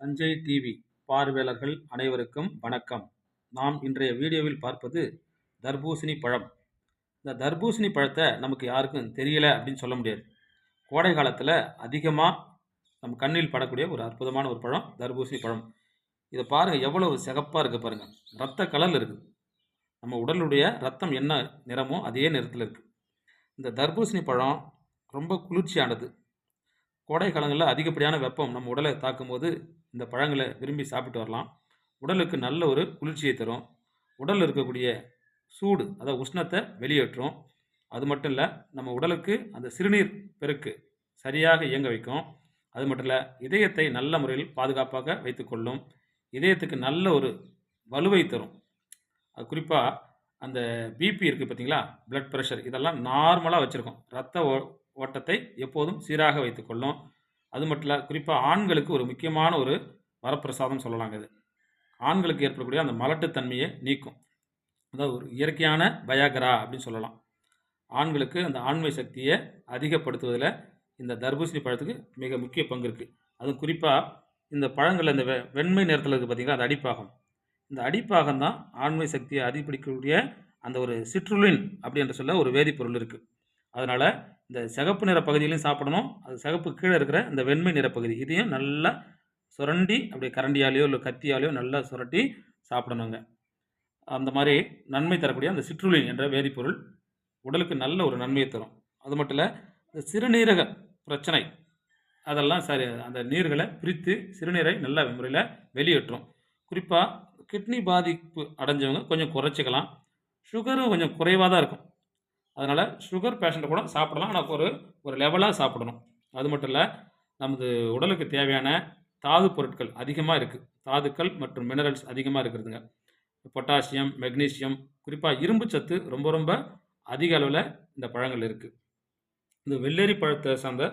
Sanjay TV பார்வையாளர்கள் அனைவருக்கும் வணக்கம். நாம் இன்றைய வீடியோவில் பார்ப்பது தர்பூசணி பழம். இந்த தர்பூசணி பழத்தை நமக்கு யாருக்கும் தெரியல அப்படின்னு சொல்ல முடியாது. கோடை காலத்தில் அதிகமாக நம்ம கண்ணில் படக்கூடிய ஒரு அற்புதமான ஒரு பழம் தர்பூசணி பழம். இதை பாருங்கள் எவ்வளவு சிகப்பாக இருக்குது பாருங்கள் ரத்த கலரில் இருக்குது நம்ம உடலுடைய ரத்தம் என்ன நிறமோ அதே நிறத்தில் இருக்குது இந்த தர்பூசணி பழம் ரொம்ப குளிர்ச்சியானது. கோடை காலங்களில் அதிகப்படியான வெப்பம் நம்ம உடலை தாக்கும்போது இந்த பழங்களை விரும்பி சாப்பிட்டு வரலாம். உடலுக்கு நல்ல ஒரு குளிர்ச்சியை தரும். உடலில் இருக்கக்கூடிய சூடு அதாவது உஷ்ணத்தை வெளியேற்றும். அது மட்டும் இல்லை நம்ம உடலுக்கு அந்த சிறுநீர் பெருக்கு சரியாக இயங்க வைக்கும். அது மட்டும் இல்லை இதயத்தை நல்ல முறையில் பாதுகாப்பாக வைத்துக்கொள்ளும் இதயத்துக்கு நல்ல ஒரு வலுவை தரும். அது குறிப்பாக அந்த பிபி இருக்குது பார்த்தீங்களா பிளட் ப்ரெஷர் இதெல்லாம் நார்மலாக வச்சுருக்கோம். ரத்த ஓட்டத்தை எப்போதும் சீராக வைத்துக்கொள்ளும். அது மட்டும் இல்லை குறிப்பாக ஆண்களுக்கு ஒரு முக்கியமான ஒரு வரப்பிரசாதம் சொல்லலாங்க இது. ஆண்களுக்கு ஏற்படக்கூடிய அந்த மலட்டுத்தன்மையை நீக்கும். அதாவது ஒரு இயற்கையான பயாகரா அப்படின்னு சொல்லலாம். ஆண்களுக்கு அந்த ஆண்மை சக்தியை அதிகப்படுத்துவதில் இந்த தர்பூசணி பழத்துக்கு மிக முக்கிய பங்கு இருக்குது அதுவும் குறிப்பாக இந்த பழங்களில் இந்த வெ வெண்மை நிறத்தில் இருக்குது பார்த்திங்கன்னா அது அடிப்பாகம். இந்த அடிப்பாகம் தான் ஆண்மை சக்தியை அதிகப்படிக்கக்கூடிய அந்த ஒரு சிற்றுலின் அப்படி என்று சொல்ல ஒரு வேதிப்பொருள் இருக்குது அதனால் இந்த சிகப்பு நிற பகுதியிலையும் சாப்பிடணும். அது சிகப்பு கீழே இருக்கிற இந்த வெண்மை நிற பகுதி. இதையும் நல்லா சுரண்டி அப்படியே கரண்டியாலேயோ இல்லை கத்தியாலேயோ நல்லா சுரட்டி சாப்பிடணுங்க. அந்த மாதிரி நன்மை தரக்கூடிய அந்த சிற்றுளின் என்ற வேதிப்பொருள் உடலுக்கு நல்ல ஒரு நன்மையை தரும். அது மட்டும் இல்லை இந்த சிறுநீரக பிரச்சனை அதெல்லாம் சரி அந்த நீர்களை பிரித்து சிறுநீரை நல்ல முறையில் வெளியேற்றும். குறிப்பாக கிட்னி பாதிப்பு அடைஞ்சவங்க கொஞ்சம் குறைச்சிக்கலாம். சுகரும் கொஞ்சம் குறைவாக தான் இருக்கும். அதனால் சுகர் பேஷண்ட்டை கூட சாப்பிடலாம். ஆனால் ஒரு ஒரு லெவலாக சாப்பிடணும். அது மட்டும் இல்லை நமது உடலுக்கு தேவையான தாது பொருட்கள் அதிகமாக இருக்குது தாதுக்கள் மற்றும் மினரல்ஸ் அதிகமாக இருக்கிறதுங்க பொட்டாசியம் மெக்னீசியம் குறிப்பாக இரும்பு சத்து ரொம்ப ரொம்ப அதிக அளவில் இந்த பழங்கள் இருக்குது இந்த வெள்ளரி பழத்தை சார்ந்த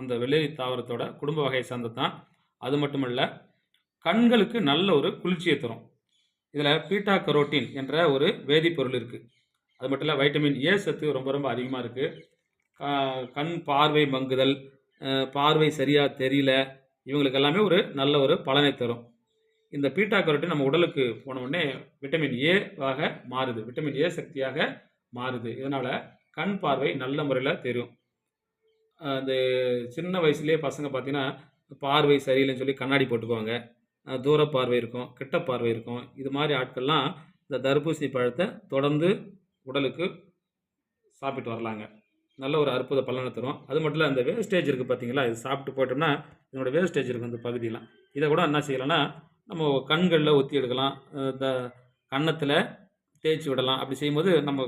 அந்த வெள்ளரி தாவரத்தோட குடும்ப வகையை சார்ந்தது தான் அது மட்டுமல்ல கண்களுக்கு நல்ல ஒரு குளிர்ச்சியை தரும். இதில் பீட்டா கரோட்டின் என்ற ஒரு வேதிப்பொருள் இருக்குது அது மட்டும் இல்லை வைட்டமின் ஏ சத்து ரொம்ப ரொம்ப அதிகமாக இருக்குது கண் பார்வை மங்குதல் பார்வை சரியாக தெரியல இவங்களுக்கு எல்லாமே ஒரு நல்ல ஒரு பலனை தரும். இந்த பீட்டா கரோட்டின் நம்ம உடலுக்கு போன உடனே விட்டமின் ஏவாக மாறுது. விட்டமின் ஏ சக்தியாக மாறுது. இதனால் கண் பார்வை நல்ல முறையில் தெரியும். அந்த சின்ன வயசுலேயே பசங்க பார்த்தீங்கன்னா பார்வை சரியில்லைன்னு சொல்லி கண்ணாடி போட்டுக்குவாங்க. தூர பார்வை இருக்கும் கிட்ட பார்வை இருக்கும். இது மாதிரி ஆட்கள்லாம் இந்த தர்பூசணி பழத்தை தொடர்ந்து உடலுக்கு சாப்பிட்டு வரலாங்க. நல்ல ஒரு அற்புத பலனை தரும். அது மட்டும் இல்லை அந்த வேஸ்டேஜ் இருக்குது பார்த்தீங்களா இது சாப்பிட்டு போயிட்டோம்னா இதனோட வேஸ்டேஜ் இருக்குது அந்த பகுதியெலாம் இதை கூட என்ன செய்யலாம்னா நம்ம கண்களில் ஒத்தி எடுக்கலாம். இந்த கன்னத்தில் தேய்ச்சி விடலாம். அப்படி செய்யும்போது நம்ம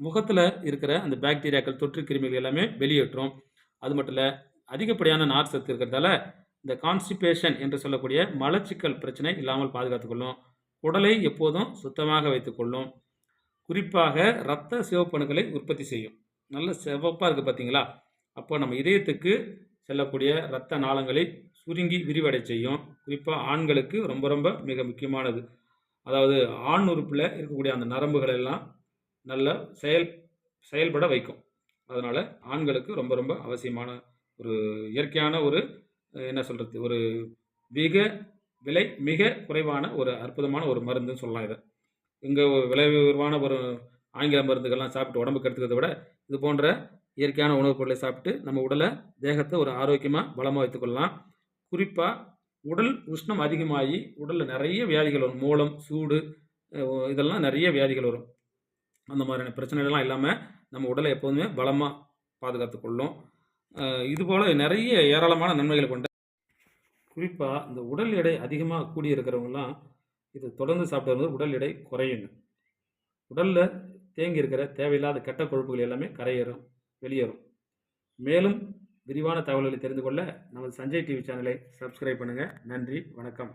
முகத்தில் இருக்கிற அந்த பாக்டீரியாக்கள் தொற்று கிருமிகள் எல்லாமே வெளியேற்றும். அது மட்டும் இல்லை அதிகப்படியான நார் சத்து இருக்கிறதால இந்த கான்ஸ்டிபேஷன் என்று சொல்லக்கூடிய மலச்சிக்கல் பிரச்சனை இல்லாமல் பாதுகாத்துக்கொள்ளும் உடலை எப்போதும் சுத்தமாக வைத்துக்கொள்ளும் குறிப்பாக இரத்த சிவப்பணுக்களை உற்பத்தி செய்யும். நல்ல சிவப்பாக இருக்குது பார்த்தீங்களா அப்போ நம்ம இதயத்துக்கு செல்லக்கூடிய இரத்த நாளங்களை சுருங்கி விரிவடை செய்யும். குறிப்பாக ஆண்களுக்கு ரொம்ப ரொம்ப மிக முக்கியமானது. அதாவது ஆண் உறுப்பில் இருக்கக்கூடிய அந்த நரம்புகள் எல்லாம் நல்ல செயல் செயல்பட வைக்கும். அதனால் ஆண்களுக்கு ரொம்ப ரொம்ப அவசியமான ஒரு இயற்கையான ஒரு என்ன சொல்கிறது ஒரு மிக விலை மிக குறைவான ஒரு அற்புதமான ஒரு மருந்துன்னு சொல்லலாம் இதை. இங்கே விலை உயர்வான ஒரு ஆங்கில மருந்துகள்லாம் சாப்பிட்டு உடம்பு கெடுத்துக்கிறத விட இது போன்ற இயற்கையான உணவுப் பொருளை சாப்பிட்டு நம்ம உடலை தேகத்தை ஒரு ஆரோக்கியமாக பலமாக வைத்துக்கொள்ளலாம் குறிப்பாக உடல் உஷ்ணம் அதிகமாகி உடலில் நிறைய வியாதிகள் வரும். மூலம் சூடு இதெல்லாம் நிறைய வியாதிகள் வரும். அந்த மாதிரியான பிரச்சனைகள்லாம் இல்லாமல் நம்ம உடலை எப்போதுமே பலமாக பாதுகாத்து கொள்ளும். இதுபோல் நிறைய ஏராளமான நன்மைகளை கொண்ட குறிப்பாக இந்த உடல் எடை அதிகமாக கூடியிருக்கிறவங்களாம் இது தொடர்ந்து சாப்பிட்டு வரும்போது உடல் எடை குறையுங்க உடலில் தேங்கி இருக்கிற தேவையில்லாத கெட்ட கொழுப்புகள் எல்லாமே கரையேறும் வெளியேறும். மேலும் விரிவான தகவல்களை தெரிந்து கொள்ள நமது சஞ்சய் டிவி சேனலை சப்ஸ்கிரைப் பண்ணுங்கள் நன்றி வணக்கம்.